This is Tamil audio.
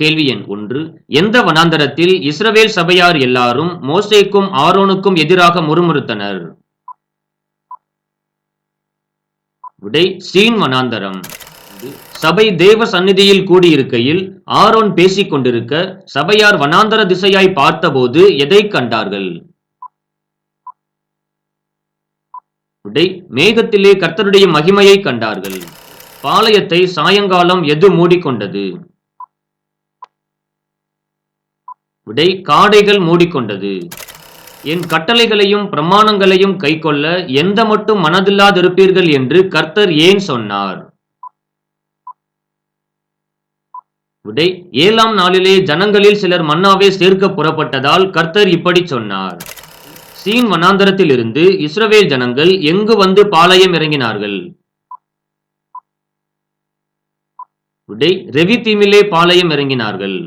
கேள்வி எண் ஒன்று. எந்த வனாந்தரத்தில் இஸ்ரவேல் சபையார் எல்லாரும் மோசேக்கும் ஆரோனுக்கும் எதிராக முறுமுறுத்தனர்? விடை சீன் வனாந்தரம். சபை தேவ சந்நிதியில் கூடியிருக்கையில் ஆரோன் பேசிக் கொண்டிருக்க சபையார் வனாந்தர திசையாய் பார்த்தபோது எதை கண்டார்கள்? விடை மேகத்திலே கர்த்தருடைய மகிமையை கண்டார்கள். பாளையத்தை சாயங்காலம் எது மூடிக்கொண்டது? விடை காடைகள் மூடிக்கொண்டது. என் கட்டளைகளையும் பிரமாணங்களையும் கைக்கொள்ள எந்த மட்டும் மனதில்லாதிருப்பீர்கள் என்று கர்த்தர் ஏன் சொன்னார்? விடை ஏழாம் நாளிலே ஜனங்களில் சிலர் மன்னாவே சேர்க்க புறப்பட்டதால் கர்த்தர் இப்படி சொன்னார். சீன் வனாந்தரத்திலிருந்து இஸ்ரவேல் ஜனங்கள் எங்கு வந்து பாளையம் இறங்கினார்கள்? விடை ரெவி தீமிலே பாளையம் இறங்கினார்கள்.